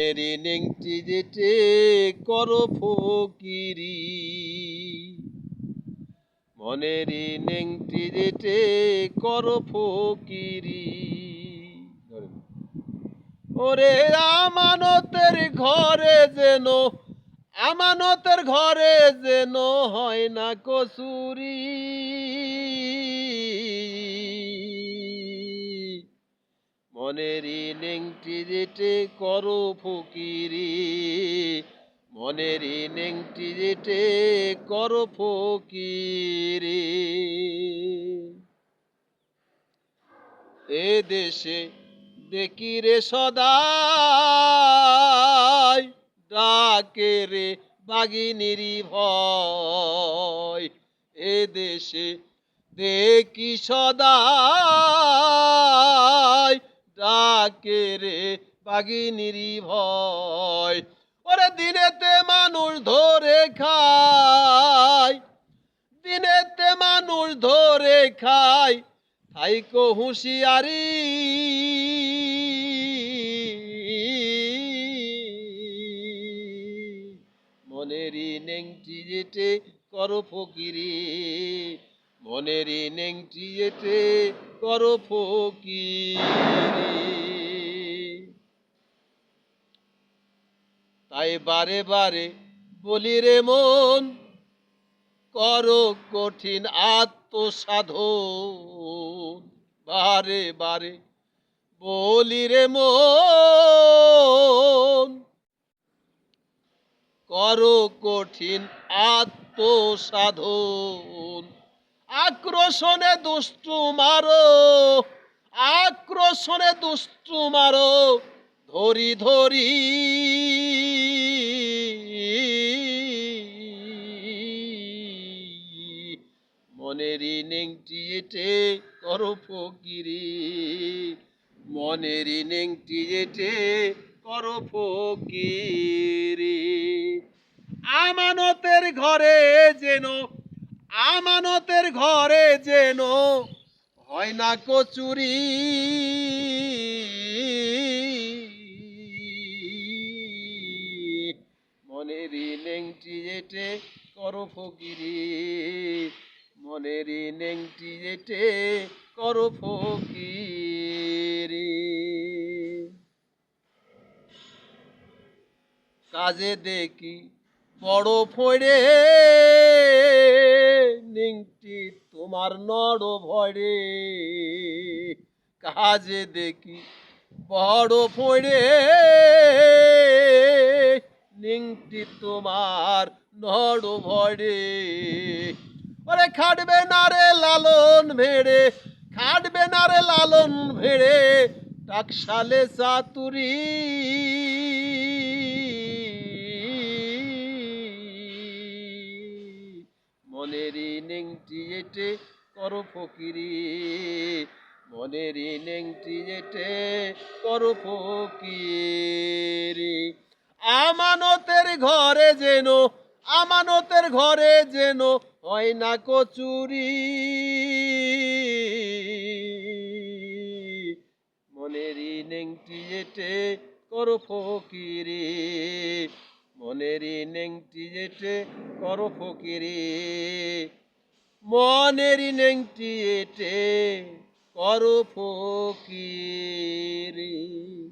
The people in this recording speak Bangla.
মেরি নেংটি করো ফকিরি। মনেরি নেংটি যেটে করো ফকিরি। ওরে আমানতের ঘরে যেন, আমানতের ঘরে যেন হয় না কসুরি। যেটে করো ফকিরি। মনেরি নেংটি যেটে করো ফকিরি। এ দেশে দেখি রে সদাই, ডাকে রে বাগিনীরি ভয়। এ দেশে দেখি সদাই, ডাকে রে বাগিনীরি ভয়। ওরে দিনেতে মানুষ ধরে খায়। দিনেতে মানুষ ধরে খায়। থাইকো হুঁশিয়ারি। মনেরি নেংটি যেটে করো ফকিরি। মনেরি নেংটি যেটে করো ফকিরি। তাই বারে বারে বলি রে মন, করো কঠিন আত্মসাধন। বারে বারে বলি রে মন, করো কঠিন আত্মসাধন। আক্রোশনে দুষ্টু মারো, আক্রোশনে দুষ্টু মারো, ধরি ধরি মনেরি নেংটি এটে করো ফকিরি। মনেরি নেংটি এটে করো ফকিরি। আমানতের ঘরে যেন, আমানতের ঘরে যেন হয় না কচুরি মনেরি নেংটি যেটে করো ফকিরি। মনেরি নেংটি যেটে করো ফকিরি। কাজে দেখি বড় ফড়ে, নিংটি তোমার নড় ভরে। কাজে দেখি বড় ফড়ে, নিংটি তোমার নড় ভরে। ওরে খাটবে না রে লালন ভেড়ে, খাটবে না রে লালন ভেড়ে, টাকশালে চাতুরি। মনেরি নেংটি যেটে করো ফকিরি নেংটি যেটে করো ফকিরি। আমানতের ঘরে যেন, আমানতের ঘরে যেন হয় না কচুরি। মনেরি নেংটি যেটে করো ফকিরি। মনেরি নেংটি যেটে করো ফকিরি। মনেরি নেংটি এটে করো ফকিরি।